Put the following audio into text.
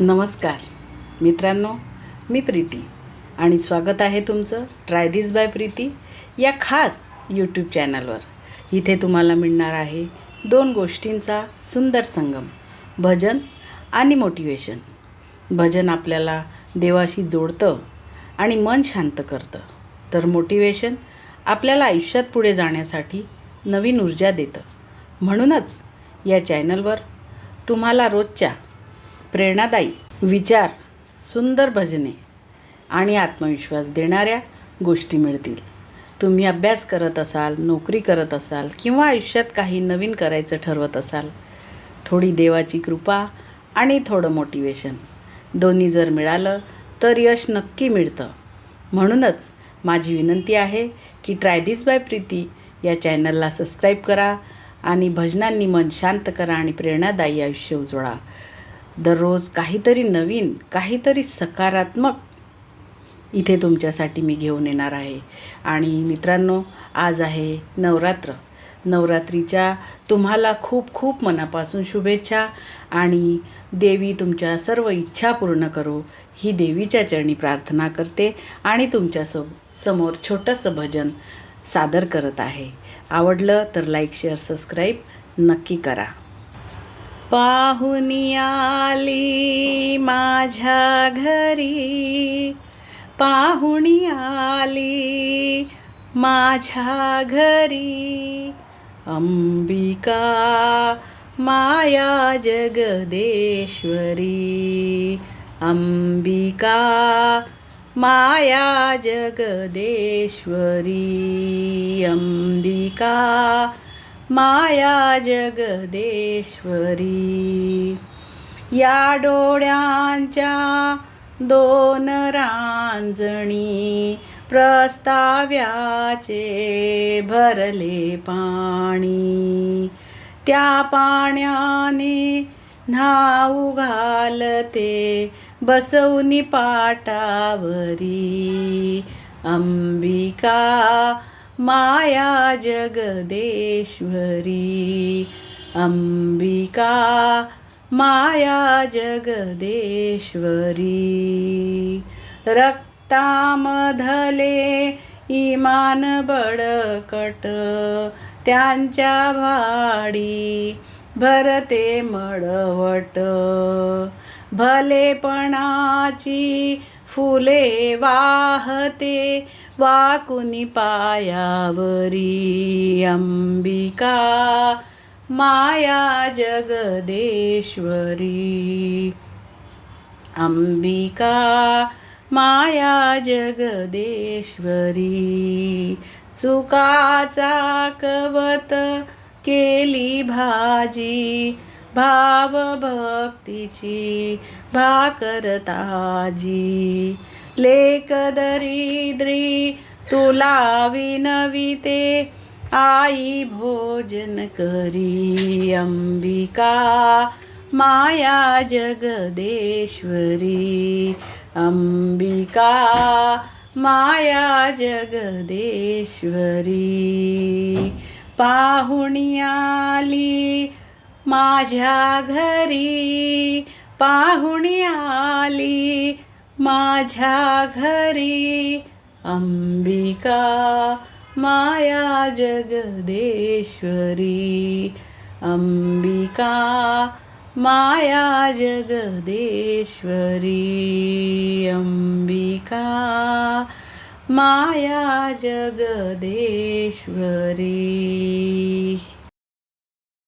नमस्कार. मित्रांनो मी प्रीती आणि स्वागत आहे तुमचं ट्राय दिस बाय प्रीती या खास यूट्यूब चॅनलवर इथे तुम्हाला मिळणार आहे दोन गोष्टींचा सुंदर संगम भजन आणि मोटिवेशन भजन आपल्याला देवाशी जोडतं आणि मन शांत करतं. तर मोटिवेशन आपल्याला आयुष्यात पुढे जाण्यासाठी नवीन ऊर्जा देतं. म्हणूनच या चॅनलवर तुम्हाला रोजच्या प्रेरणादायी विचार सुंदर भजने आणि आत्मविश्वास देणाऱ्या गोष्टी मिळतील. तुम्ही अभ्यास करत असाल नोकरी करत असाल किंवा आयुष्यात काही नवीन करायचं ठरवत असाल थोडी देवाची कृपा आणि थोडं मोटिवेशन दोन्ही जर मिळालं तर यश नक्की मिळतं. म्हणूनच माझी विनंती आहे की ट्राय दिस बाय प्रीती या चॅनलला सबस्क्राईब करा आणि भजनांनी मन शांत करा आणि प्रेरणादायी आयुष्य उजळा दररोज काहीतरी नवीन काहीतरी सकारात्मक इथे तुमच्यासाठी मी घेऊन येणार आहे. आणि मित्रांनो आज आहे नवरात्र. नवरात्रीच्या तुम्हाला खूप खूप मनापासून शुभेच्छा आणि देवी तुमच्या सर्व इच्छा पूर्ण करो. ही देवीच्या चरणी प्रार्थना करते आणि तुमच्या सो समोर छोटंसं भजन सादर करत आहे. आवडलं तर लाईक शेअर सबस्क्राईब नक्की करा. पाहुणी आली माझ्या घरी. पाहुणी आली माझ्या घरी. अंबिका माया जगदेश्वरी. अंबिका माया जगदेश्वरी. अंबिका माया जगदेश्वरी. या डोळ्यांच्या दोन रांजणी प्रस्ताव्याचे भरले पाणी. त्या पाण्याने न्हाऊ घालते बसवनी पाटावरी. अंबिका माया जगदेश्वरी अंबिका माया जगदेश्वरी। रक्तामधले इमान बडकट त्यांच्या भाडी भरते मडवट भलेपणाची फुले वाहते वाकुनी पायावरी अंबिका माया जगदेश्वरी। अंबिका माया जगदेश्वरी चुकाचा कवत केली भाजी भावभक्तीची भाकर ताजी लेख दरिद्री तुला विनविते आई भोजन करी अंबिका माया जगदेश्वरी. अंबिका माया जगदेश्वरी. पाहुणी आली माझ्या घरी पाहुणी आली. माझ्या घरी अंबिका माया जगदेश्वरी. अंबिका माया जगदेश्वरी. अंबिका माया जगदेश्वरी.